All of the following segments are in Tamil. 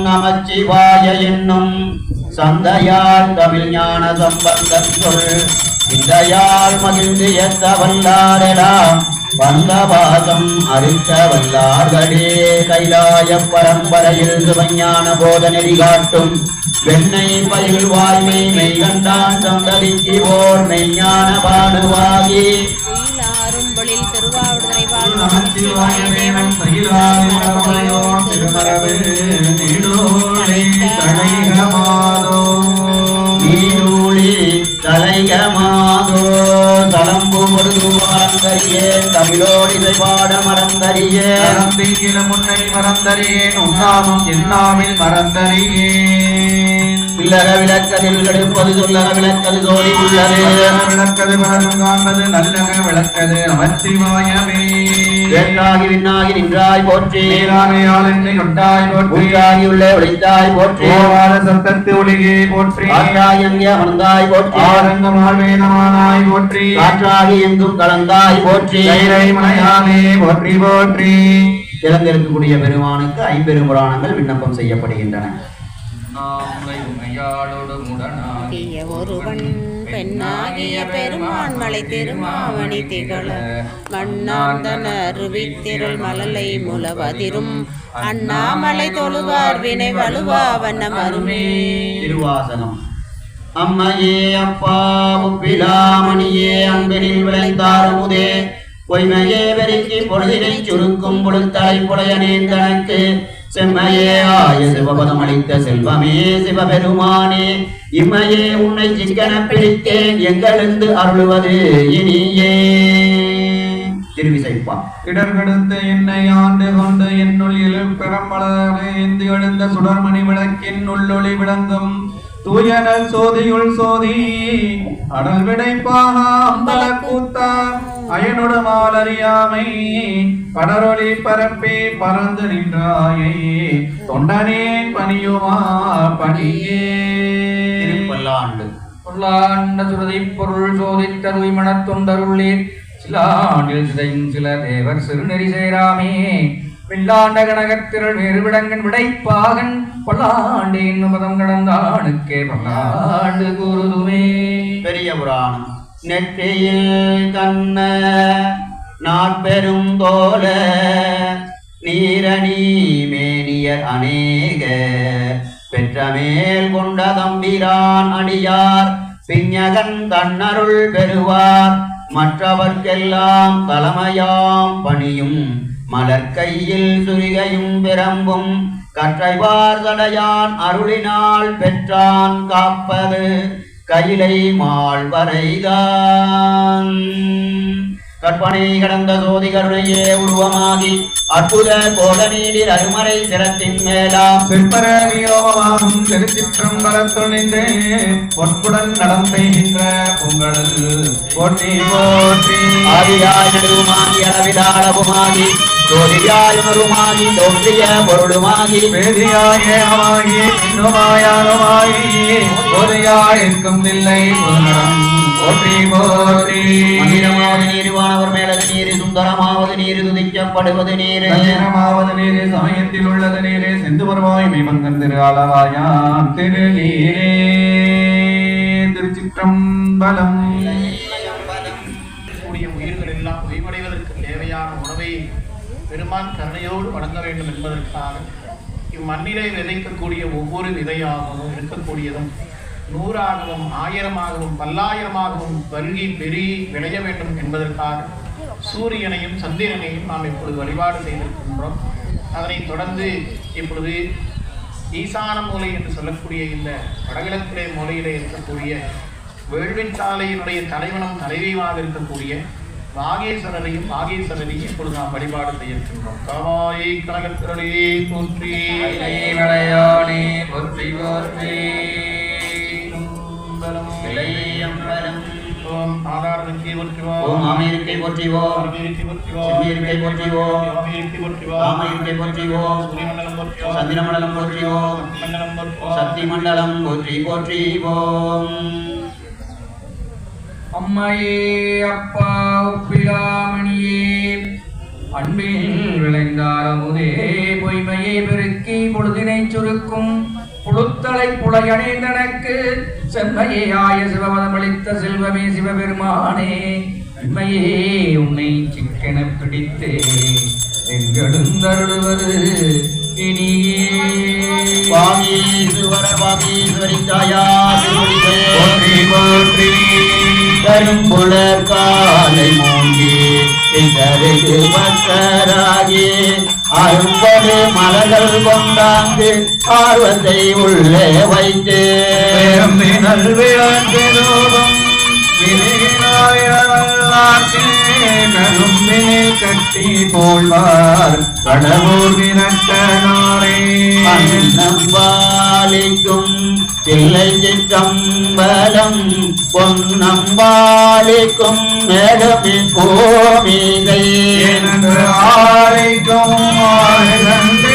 நமச்சிவாய என்னும் சந்தையால் தமிழ் ஞான சம்பந்த சொல் இந்தையால் மகிழ்ந்து எத்த வல்லாரெல்லாம் வந்த பாசம் அரித்த வல்லார்களே கைலாய பரம்பரையில் சிவஞான போத நெறி காட்டும். வெண்ணை பயில் வாய்மை மெய்கண்டான் சந்ததிக்கு ஓர் மெய்ஞான பாடுவாகி நமச்சிவாய தேவன் சகிலாதி மரமலையோன் திருமரபு நீடோழி தடைகமாதோ நீடூழி தலைகமாதோ தளம்பு மருதுவாரந்தரியே தமிழோடிசை பாட மறந்தரியே மறந்திங்கில முன்னை மறந்தறியேன் உண்ணாமும் எண்ணாமில் வில்லக விளக்கதில் கெடுப்பது சொல்லக விளக்கது தோழி உள்ளது. விளக்கது பலரும் காண்பது நல்லக விளக்கது நமச்சிவாயமே. வேண்டாகி விண்ணாகி நின்றாய் போற்றி. நீராமையால் என்னை ஒட்டாய் போற்றி. ஊற்றாகி உள்ளே ஒளித்தாய் போற்றி. ஓவாத சத்தத்து ஒளியே போற்றி. காற்றாகி அங்கே அமர்ந்தாய் போற்றி. ஆரங்கமால் வேதமானாய் போற்றி. காற்றாகி எங்கும் கலந்தாய் போற்றி. போற்றி இறந்திருக்கக்கூடிய பெருமானுக்கு ஐம்பெரும் புராணங்கள் விண்ணப்பம் செய்யப்படுகின்றன. தீய ஒருவன் பெண்ணாகிய பெருமான் மலை திருமாவணி திகழ மண்ணார்ந்தன அருவித்திரள் மலலை முலவதிரும் அண்ணாமலை தொழுவார் வினை வலுவா வண்ணம் அருமே. திருவாசகம். அம்மையே அப்பா உப்பிலாமணியே அன்பெனில் விளைந்தாருமுதே பொய்மையே பெருக்கி பொழுதினை சுருக்கும் பொழுத்தலை புலையனேன் தனக்கு. செம்மையே ஆய சிவபதம் அளித்த செல்வமே சிவபெருமானே இம்மையே உன்னை சிக்கன பிடித்தேன் எங்களெந்து அருள்வது இனியே. திருவிசைப்பா. இடர்கெடுத்து என்னை ஆண்டு கொண்டு என்னுள் எழு பெறம்பளரை ஏந்தி எழுந்த சுடர்மணி விளக்கின் உள்ளொளி விளங்கும். தூயனல் சோதியுள் சோதி அடல் விடைப்பாக அம்பல கூத்தா அயனொடு மாலறியாமை படரொளி பரப்பே பறந்து நின்றாயை. தொண்டனே பணியுமா பணியே. பொல்லாண்ட சுருதி பொருள் சோதித்தருவி மணத்தொண்டருள்ளீர் சிலாண்டில் சிதையும் சில தேவர் சிறுநெறி சேராமே வில்லாண்ட கனகத்திரள் வேறுவிடங்கன் விடைப்பாகன் பல்லாண்டு என்னும் பதம் கடந்தானுக்கே பல்லாண்டு கூறுதுமே. பெரிய புராணம். நெற்றியில் கண்ண நாட்பெரும் தோல நீரணி மேனியர் அநேக. பெற்ற மேல் கொண்ட தம்பிரான் அடியார் பிஞகன் தன்னருள் பெறுவார். மற்றவர்க்கெல்லாம் தலைமையாம் பணியும் மலர் கையில் சுரிகையும் பிரம்பும். கற்றைவார் தடையான் அருளினால் பெற்றான் காப்பது கைலை மால் வரைதான். கற்பனை கடந்த சோதி கருணையே உருவமாகி அற்புத கோட நீடில் அருமறை சிரத்தின் மேலாம். சிற்பரவியோமாகும் திருச்சிற்றம்பலத்துள் நின்று பொற்புடன் நடந்தெய்கின்ற உங்களது போற்றி போற்றி. ஆதியாய் நடுவுமாகி ஜோதியாயுமருமாகி தோன்றிய பொருளுமாகி வேதியாய் ஏகமாகி இன்னுமாயானுமாகி போதையாய் இருக்கும் தில்லை புனரம் போற்றி போற்றி. மந்திரமாவது நீருவானவர் மேலது நீரு சுந்தரமாவது நீரு துதிக்கப்படுவது நீரு. சந்திரமாவது நீரே சமயத்தில் உள்ளது நீரே செந்து வருவாய் மெய்மங்கன் திரு அளவாயான் திரு நீரே திருச்சிற்றம்பலம். பெருமான் கருணையோடு வணங்க வேண்டும் என்பதற்காக இம்மண்ணிலே விதைக்கக்கூடிய ஒவ்வொரு விதையாகவும் இருக்கக்கூடியதும் நூறாகவும் ஆயிரமாகவும் பல்லாயிரமாகவும் வருகி பெருகி விளைய வேண்டும் என்பதற்காக சூரியனையும் சந்திரனையும் நாம் இப்பொழுது வழிபாடு செய்திருக்கின்றோம். அதனைத் தொடர்ந்து இப்பொழுது ஈசான மூலை என்று சொல்லக்கூடிய இந்த வடகிழக்கிலே மூலையிலே இருக்கக்கூடிய வேள்வின் சாலையினுடைய தலைவனும் தலைவியுமாக இருக்கக்கூடிய வாகேஸ்வரரையும் வாகேஸ்வரரையும் இப்பொழுது நாம் வழிபாடு செய்ய இருக்கின்றோம். காவாயை கனகத்திரளே போற்றி. மலையானே போற்றி போற்றி. ஓம் ஆதாரத்தை போற்றுவோம். ஓம் ஆமையிருக்கை போற்றிவோம். ஆமையிருக்கை போற்றுவோம். சிறுநீருக்கை போற்றிவோம். ஆமையிருக்கை போற்றுவோம். ஆமையிருக்கை போற்றிவோம். சூரியமண்டலம் போற்றுவோம். சந்திரமண்டலம் போற்றிவோம். மண்டலம் போற்றுவோம். சக்தி மண்டலம் போற்றி போற்றிவோம் அம்மையே அப்பா உப்பிலாமணியே அன்பில் விளைந்தார் அமுதே பொய்மையை பெருக்கி பொழுதினை சுருக்கும் புழுத்தலை புலையடைந்தனக்கு செம்மையே ஆய சிவமதமளித்த செல்வமே சிவபெருமானே. உண்மையே உன்னை சிக்கென பிடித்தே. எங்கெழுந்தருளுவது இனியே. வாகீசுவர வாகீஸ்வரி தாயா போற்றி போற்றி. கரும்புல காலை மூங்கி இதற்கு பக்தராகி அரும்பது மலர்கள் கொண்டாந்து ஆர்வத்தை உள்ளே வைத்து. பேரம்பினல் விளக்கெதோறும் கட்டி போழ்வார் கடவுள் விரட்டனோரே அன்னம்பாலிக்கும் தில்லை சிற்றம்பலம் பொன்னம்பாலிக்கும் மேகமி கோமிகை என்று ஆரைக்கும் ஆழ்கண்டு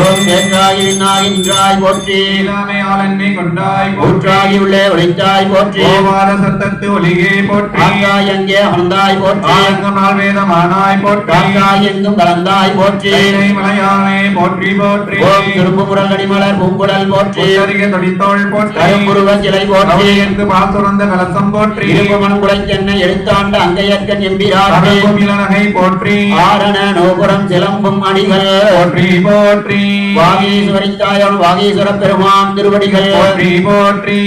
ஓம் என்றாய் நாயின்றாய் போற்றி. இளமையால் என்னை கொண்டாய் ஊற்றாகி உள்ளே ஒளித்தாய் போற்றி. ஓவாத சத்தத்து ஒளியே போற்றி. ஆங்காய் எங்கே அமர்ந்தாய் போற்றி. ஆங்கம் நாள் வேதமானாய் போற்றி. ஆங்காய் எங்கும் கலந்தாய் போற்றி. கைலை மலையானே போற்றி போற்றி. ஓம் திருப்பு முரங்கடி மலர் பூங்குடல் போற்றி. புத்தரிகை தொடித்தோள் போற்றி. கரும்புருவன் சிலை போற்றி. கவியற்கு பாசுரந்த கலசம் போற்றி. இருபவன் குலைச்சென்னை எழுத்தாண்ட அங்கையற்கன் எம்பிராட்டி நகை போற்றி. ஆரண நோபுரம் சிலம்பும் அடிகள் போற்றி போற்றி. வாகீஸ்வரி தாயம் வாகீஸ்வர பெருமான் திருவடிகள். போற்றி போற்றி.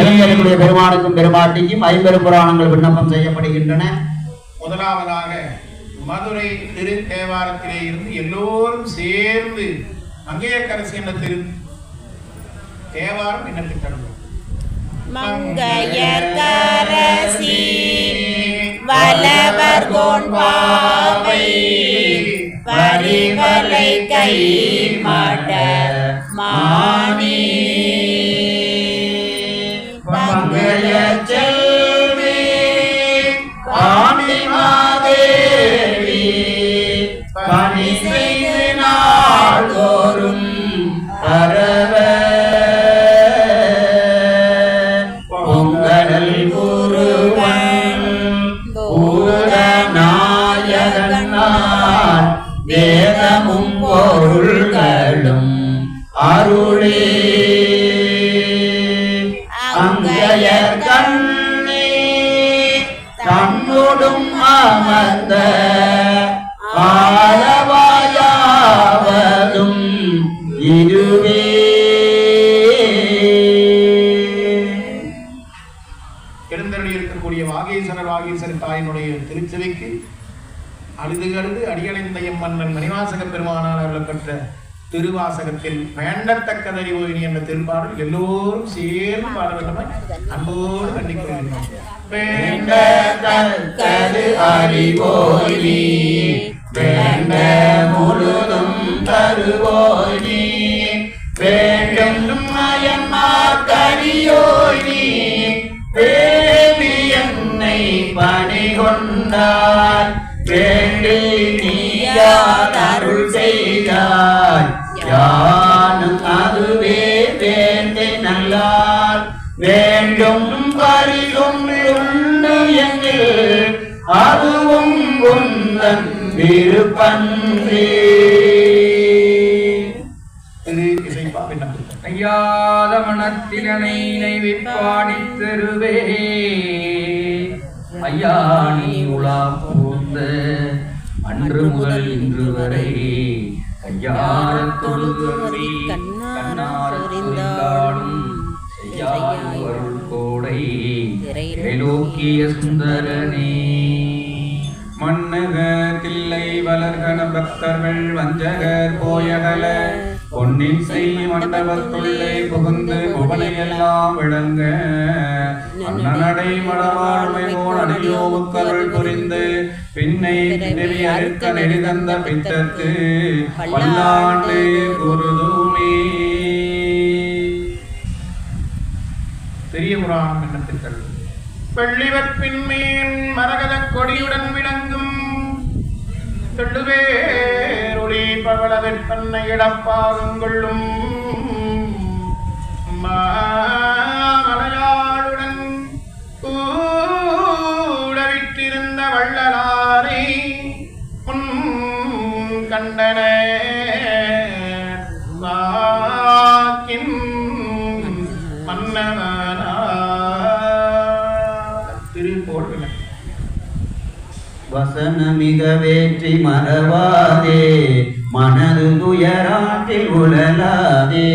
இளைஞர்களுடைய பெருமானுக்கும் பெருமாட்டிக்கும் ஐம்பெரும் புராணங்கள் விண்ணப்பம் செய்யப்படுகின்றன. முதலாவதாக மதுரை திரு தேவாரத்திலே இருந்து எல்லோரும் சேர்ந்து அங்கேயக்கரசி என்ற திரு தேவாரம் வலவர் கோண்பாவை வரிவலை கை மாட்ட மாணி தன்னோடும் அமர்ந்த திருவாசகத்தில் வேண்டத்தக்க தறிவோயினி என்ற திருப்பாடல் எல்லோரும் சேர்ந்து பாட வேண்டுமாய் அன்போடு கண்டிக்கிறோம் வேண்டத்தக்கது அறிவோய் வேண்ட முழுதும் தருவோய் வேண்டும் மயன்மார்க்கரியோய் நீ வேண்டி என்னை பணி கொண்டாய் வேண்டும் எண்ணில் அதுவும் உந்தன் விருப்பன்றே. திரு இசைப்பா விண்ணப்பித்தல் ஐயாத மனத்திலனை நைவிப்பாடித் தருவே. ஐயா நீ உலா பூந்த அன்று முதல் இன்று வரை கையார தொழுதுவரி கண்ணார் செய்யாய் அருள் கோடை திரைலோக்கிய சுந்தரனே. மன்னக தில்லை வளர்கன பக்தர்கள் வஞ்சகர் போயகல பொன்னின் செய் மண்டபத்துள்ளே புகுந்து புவனையெல்லாம் விளங்க. அண்ணனடை மடவாழ்மை போல் அடியோவுக்கருள் புரிந்து பின்னை பிறவி அறுக்க நெறிதந்த பித்தற்கு பல்லாண்டு குருதுமே. பெரிய புராணம் எண்ணத்திற்கள் வெள்ளிவற்பின் மேல் மரகத கொடியுடன் விளங்கும் தெள்ளுவேரொளி பவள வெப்பன்னை இடப்பாகங்கொள்ளும் மலையாளுடன் கூட வள்ளலாரை முன் கண்டன வசனமிக வேற்றி மறவாதே மனது துயராட்டில் உழலாதே.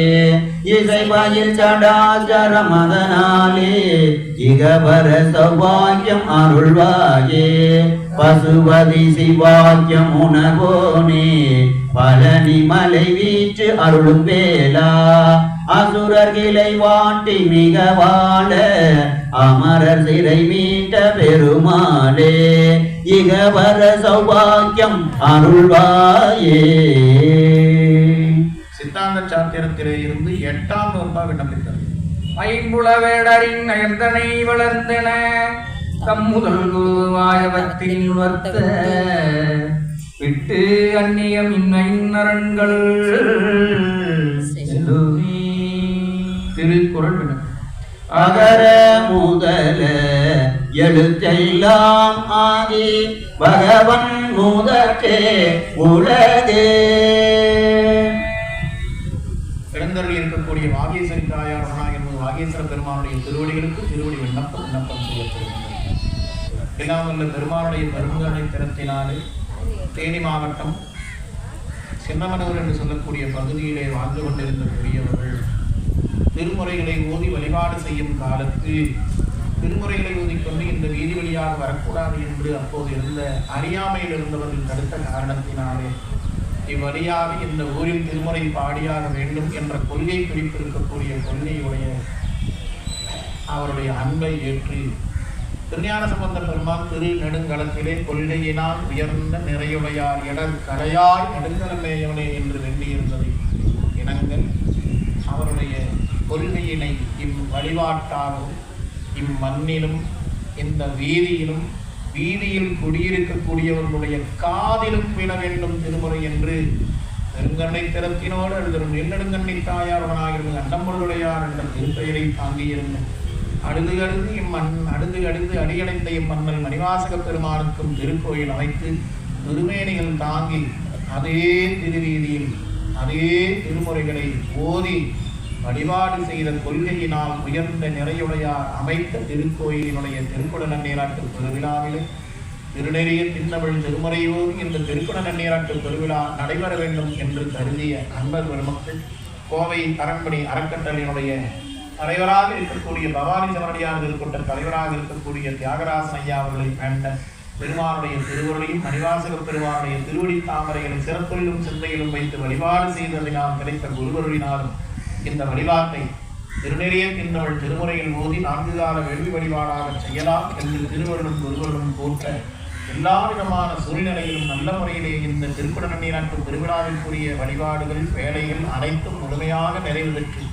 இசைவாயில் சடாச்சர மதனாலே இகபர சௌபாக்கியம் அருள்வாயே. பசுபதி சிவாக்கியம் உணவோனே பழனி மலை வீச்சு அருளும் வேளா. அசுரர்களை வாட்டி மிக வாழ அமரர் சிறை மீட்ட பெருமாளே இகவர சௌபாக்கியம் அருள்வாயே. சித்தாந்த சாத்திரத்திலே இருந்து எட்டாம் நூற்பா விண்ணப்பித்தது ஐம்புலவேடரின் அயர்தனை வளர்ந்தன. தம்முதல் குருவாயவத்தின் வர்த்த விட்டு அந்நியம் இன்னரண்கள் திருக்குறள் அகர முதல எழுத்தெல்லாம் ஆகி பகவன் முதற்றே உலகே. எழுந்தருள் இருக்கக்கூடிய வாகேஸ்வரி தாயார் என்பது வாகேஸ்வர பெருமானுடைய திருவடிகளுக்கு திருவடி விண்ணப்பம் விண்ணப்பம் செய்யப்படுகிறது. எல்லாம் உள்ள பெருமானுடைய பெருங்கடை திறத்தினாலே தேனி மாவட்டம் சின்னமனூர் என்று சொல்லக்கூடிய பகுதியிலே வாழ்ந்து கொண்டிருந்த பெரியவர்கள் திருமுறைகளை ஓதி வழிபாடு செய்யும் காலத்து திருமுறைகளை ஓதிக்கொண்டு இந்த வீதி வழியாக வரக்கூடாது என்று அப்போது இருந்த அறியாமையில் இருந்தவர்கள் தடுத்த காரணத்தினாலே இவ்வழியாக இந்த ஊரில் திருமுறை பாடியாக வேண்டும் என்ற கொள்கை பிடித்திருக்கக்கூடிய கொள்கையுடைய அவருடைய அன்பை ஏற்றி திருஞான சம்பந்த பெருமான் திரு நெடுங்கலத்திலே கொள்கையினால் உயர்ந்த நிறையுடையார் இடர் கரையாய் நெடுங்கலமேயவனே என்று வெண்ணியிருந்ததை இனங்கள் அவருடைய கொள்கையினை இம் வழிபாட்டாலும் இம்மண்ணிலும் இந்த வீதியிலும் வீதியில் குடியிருக்கக்கூடியவர்களுடைய காதிலும் விழ வேண்டும் திருமுறை என்று பெருங்கண்ணை திறத்தினோடு எழுதும் நெல்லெடுங்கண்ணை தாயாருடனாகிருந்த அண்டம்பொருளுடையார் என்ற திருப்பெயரை தாங்கியிருந்தோம் அழுது அழுது இம்மண் அழுது அழுது அடியடைந்த இம்மன்னல் மணிவாசக பெருமானுக்கும் திருக்கோயில் அமைத்து திருமேனிகள் தாங்கி அதே திருவீதியில் அதே திருமுறைகளை ஓதி வழிபாடு செய்த கொள்கையினால் உயர்ந்த நிறையுடையார் அமைத்த திருக்கோயிலினுடைய திருக்குட நன்னீராட்டு பெருவிழாவிலே திருநெறிய தின்னவள் திருமறையூர் இந்த திருக்குட நன்னீராட்டு பெருவிழா நடைபெற வேண்டும் என்று கருதிய அன்பர் பெருமக்கள் கோவை அரண்மனை அறக்கட்டளையினுடைய தலைவராக இருக்கக்கூடிய பவானி சமரடியார் திருக்கூட்ட தலைவராக இருக்கக்கூடிய தியாகராசன் ஐயா அவர்களை வேண்ட பெருமானுடைய திருவருளையும் மணிவாசக பெருமானுடைய திருவடி தாமரைகளை சிறத்தொழிலும் சிந்தையிலும் வைத்து வழிபாடு செய்ததினால் கிடைத்த குருவருளினாலும் இந்த வழிபாட்டை திருநெறிய தின்னவள் திருமுறையில் ஓதி நான்கு கால வேள்வி வழிபாடாக செய்யலாம் என்று திருவருளும் குருவருளும் போட்ட எல்லா விதமான சூழ்நிலையிலும் நல்ல முறையிலே இந்த திருக்குடல் நீராட்டு பெருவிழாவிற்குரிய வழிபாடுகள் வேலைகள் அனைத்தும் முழுமையாக நிறைவு பெற்று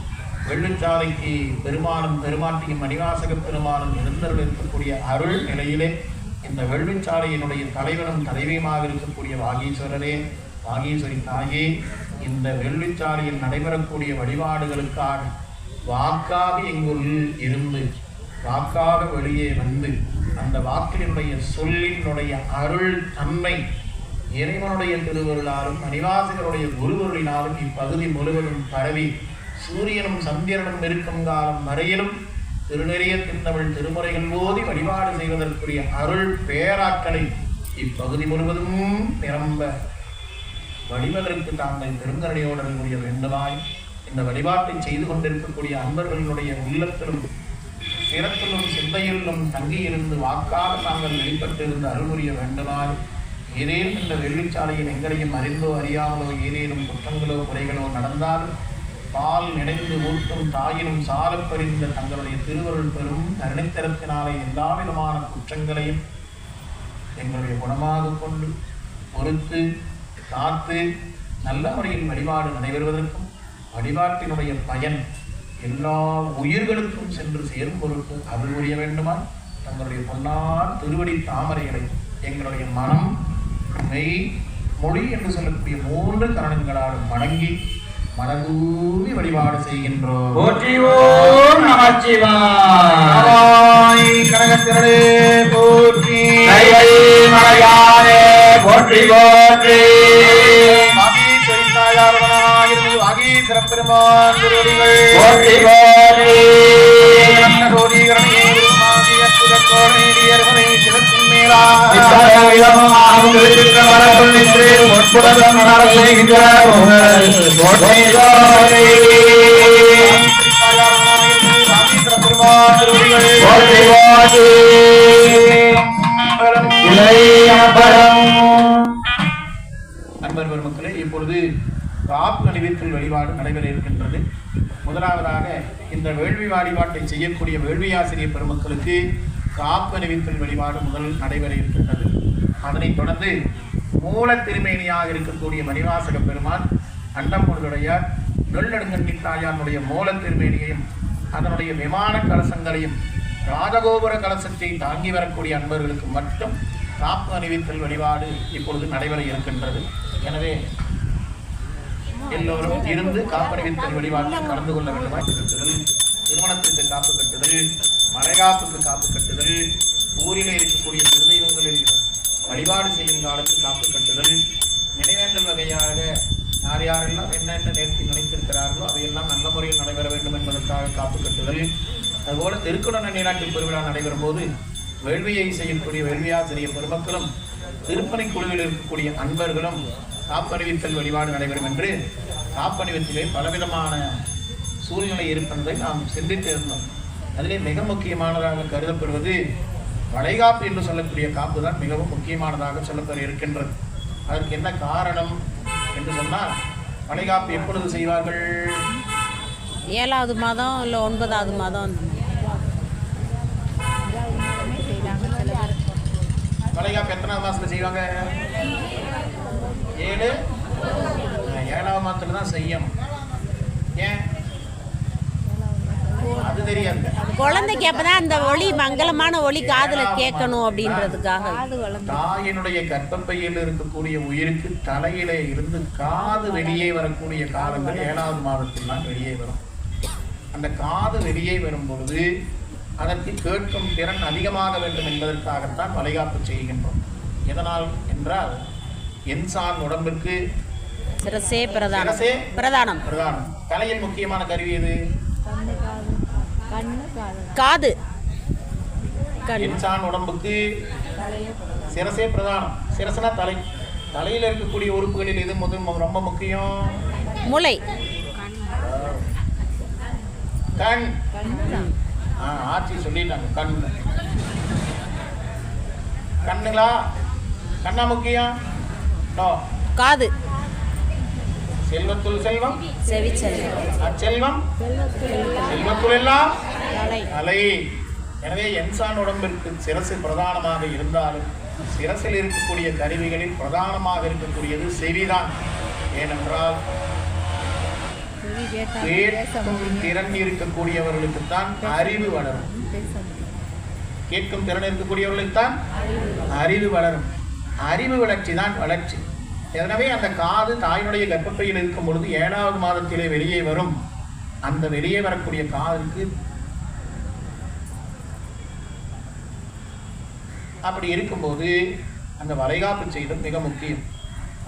வெள்ளுச்சாலைக்கு பெருமானும் பெருமாட்டியும் மணிவாசக பெருமானும் எழுந்தருள் இருக்கக்கூடிய அருள் நிலையிலே இந்த வெள்ளுச்சாலையினுடைய தலைவனும் தலைவியுமாக இருக்கக்கூடிய வாகீஸ்வரரே வாகீஸ்வரி தாயே இந்த வெள்ளிச்சாலையில் நடைபெறக்கூடிய வழிபாடுகளுக்காக வாக்காக எங்குள் இருந்து வாக்காக வெளியே வந்து அந்த வாக்கினுடைய சொல்லினுடைய அருள் தன்மை இறைவனுடைய திருவருளாலும் அனிவாசிகளுடைய குருவருளினாலும் இப்பகுதி முழுவதும் பரவி சூரியனும் சந்திரனும் இருக்கும் காலம் வரையிலும் திருநெறிய திண்ணவள் திருமுறைகள் ஓதி வழிபாடு செய்வதற்குரிய அருள் பேராக்களை இப்பகுதி முழுவதும் நிரம்ப வழிவதற்கு தாங்கள் பெருங்கரணையோடு கூடிய வேண்டுமாய் இந்த வழிபாட்டை செய்து கொண்டிருக்கக்கூடிய அன்பர்களுடைய உள்ளத்திலும் சிரத்திலும் சிந்தையிலும் தங்கியிருந்து வாக்காக தாங்கள் வெளிப்பட்டிருந்து அருள்புரிய வேண்டுமாய் ஏதேனும் இந்த வெள்ளிச்சாலையில் எங்களையும் அறிந்தோ அறியாமலோ ஏதேனும் குற்றங்களோ குறைகளோ நடந்தால் பால் நினைந்து ஊட்டும் தாயினும் சாலப்பறிந்த தங்களுடைய திருவருள் பெரும் கருணைத்தரத்தினாலே எல்லா விதமான குற்றங்களையும் எங்களுடைய குணமாக கொண்டு பொறுத்து காத்து நல்ல முறையில் வழிபாடு நடைபெறுவதற்கும் வழிபாட்டினுடைய பயன் எல்லா உயிர்களுக்கும் சென்று சேரும் பொருட்டு அருள் புரிய வேண்டுமா தங்களுடைய பொன்னார் திருவடி தாமரைகளை எங்களுடைய மனம் மெய் மொழி என்று சொல்லக்கூடிய மூன்று கரணங்களாலும் வணங்கி மனதூவி வழிபாடு செய்கின்றோம். போற்றி ஓம் நமச்சிவாய கனகத்திரளே போற்றி. மலையானே போற்றி போற்றி வாகீஸ்வரி தாயார்வனாயிருந்து வாகீஸ்வரப் பெருமான் திருவடிகள். போற்றி போற்றி அன்பர் பெருமக்களே இப்பொழுது காப்பு அணிவித்தல் வழிபாடு நடைபெற இருக்கின்றது. முதலாவதாக இந்த வேள்வி வழிபாட்டை செய்யக்கூடிய வேள்வி ஆசிரியர் பெருமக்களுக்கு காப்பு அணிவித்தல் வழிபாடு முதல் நடைபெற இருக்கின்றது. அதனைத் தொடர்ந்து மூல திருமேனியாக இருக்கக்கூடிய மணிவாசக பெருமான் அண்டம்பொழுதுடைய நெல்லடுங்கண்ணி தாயானுடைய மூல திருமேனியையும் அதனுடைய விமான கலசங்களையும் ராஜகோபுர கலசத்தை தாங்கி வரக்கூடிய அன்பர்களுக்கு மட்டும் காப்பு அணிவித்தல் வழிபாடு இப்பொழுது நடைபெற இருக்கின்றது. எனவே எல்லோரும் இருந்து காப்பறிவித்தல் வழிபாட்டில் கலந்து கொள்ள வேண்டுமாய் இருக்கிறது திருமணத்திற்கு காப்பு கட்டுதல் மலைகாப்புக்கு காப்பு கட்டுதல் ஊரில் இருக்கக்கூடிய திருதெய்வங்களில் வழிபாடு செய்யும் காலத்து காப்பு கட்டுதல் நினைவேந்தல் வகையாக யார் யாரெல்லாம் என்னென்ன நேர்த்தி நினைத்திருக்கிறார்களோ அவையெல்லாம் நல்ல முறையில் நடைபெற வேண்டும் என்பதற்காக காப்பு கட்டுதல் அதுபோல திருக்குடன நீராட்டு பெருவிழா நடைபெறும் போது வேள்வியை செய்யக்கூடிய வேள்வியாசிரியர் பெருமக்களும் திருப்பணி குழுவில் இருக்கக்கூடிய அன்பர்களும் காப்பறிவித்தல் வழிபாடு நடைபெறும் என்று காப்பணிவத்திலே பலவிதமான சூழ்நிலை இருப்பதை நாம் சிந்தித்து இருந்தோம். அதிலே மிக முக்கியமானதாக கருதப்படுவது வளைகாப்பு என்று சொல்லக்கூடிய காப்பு தான் மிகவும் முக்கியமானதாக சொல்லப்பெற இருக்கின்றது. அதற்கு என்ன காரணம் என்று சொன்னால் வளைகாப்பு எப்பொழுது செய்வார்கள்? ஏழாவது மாதம் இல்லை ஒன்பதாவது மாதம். வளைகாப்பு எத்தனாவது மாசத்துல செய்வாங்க? ஏழு? ஏழாவது மாதத்துல தான் செய்யணும். குழந்தைக்கு அப்பதான் அந்த ஒளி மங்களமான ஒளி காதுல கேட்கணும் அப்படின்றதுக்காக. தாயினுடைய கர்ப்பப்பையில் இருக்கக்கூடிய உயிருக்கு தலையிலே இருந்து காது வெளியே வரக்கூடிய காலங்கள் ஏழாவது மாதத்தில் தான் வெளியே வரும். அந்த காது வெளியே வரும் பொழுது அதற்கு கேட்கும் திறன் அதிகமாக வேண்டும் என்பதற்காகத்தான் வளைகாப்பு செய்கின்றோம். எதனால் என்றால் என்சான் உடம்பிற்கு சிரசே பிரதானம். பிரதானம். தலையில் முக்கியமான கருவி எது? காது. கண். இன்சான் உடம்புக்கு சிரசே பிரதானம். சிரசனா தலை. தலையில் இருக்கக்கூடிய உறுப்புகளில் எது முதல் ரொம்ப முக்கியம். முளை. கண். ஆ ஆட்சி சொல்லிட்டாங்க கண். கண்ணுங்களா? கண்ணா முக்கியம்? காது. செல்வத்துள் செல்வம்? செவிச்செல்வம் அச்செல்வம்? செல்வத்துள் எல்லாம்? தலை எனவே என்சான் உடம்பிற்கு சிரசு பிரதானமாக இருந்தாலும் சிரசில் இருக்கக்கூடிய கருவிகளில் பிரதானமாக இருக்கக்கூடியது செவிதான். ஏனென்றால் கேட்கும் திறன் இருக்கக்கூடியவர்களுக்கு தான் அறிவு வளரும். கேட்கும் திறன் இருக்கக்கூடியவர்களுக்கு தான் அறிவு வளரும். அறிவு வளர்ச்சி தான் வளர்ச்சி. எனவே அந்த காது தாயினுடைய கர்ப்பப்பையில் இருக்கும் பொழுது ஏழாவது மாதத்திலே வெளியே வரும். அந்த வெளியே வரக்கூடிய காதுக்கு அப்படி இருக்கும்போது அந்த வளைகாப்பு செய்தல் மிக முக்கியம்.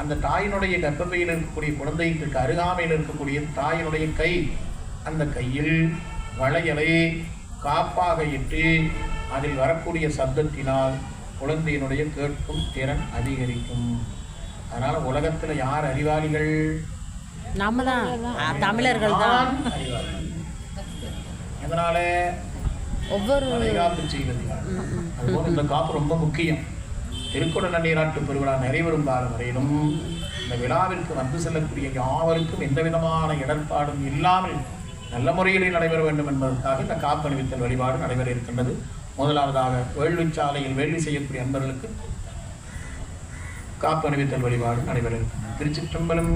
அந்த தாயினுடைய கர்ப்பப்பையில் இருக்கக்கூடிய குழந்தைக்கு அருகாமையில் இருக்கக்கூடிய தாயினுடைய கை அந்த கையில் வளையலை காப்பாக இட்டு அதில் வரக்கூடிய சப்தத்தினால் குழந்தையினுடைய கேட்கும் திறன் அதிகரிக்கும். அதனால உலகத்துல யார் அறிவாளிகள்? நாம தான் தமிழர்கள் தான் நான் அறிவாளி அதனால ஒவ்வொரு வளைகாப்பு செய்வது அதுபோல இந்த காப்பு ரொம்ப முக்கியம். திருக்குட நீராட்டு பெருவிழா நிறைவரும் காலம் வரையிலும் இந்த விழாவிற்கு வந்து செல்லக்கூடிய யாவருக்கும் எந்த விதமான இடர்பாடும் இல்லாமல் நல்ல முறையிலே நடைபெற வேண்டும் என்பதற்காக இந்த காப்பணிவித்தல் வழிபாடு நடைபெற இருக்கின்றது. முதலாவதாக வேள்வி சாலையில் வேள்வி செய்யக்கூடிய அன்பர்களுக்கு காப்பணிவித்தல் வழிபாடு நடைபெற இருக்கின்றது. திருச்சிற்றம்பலம்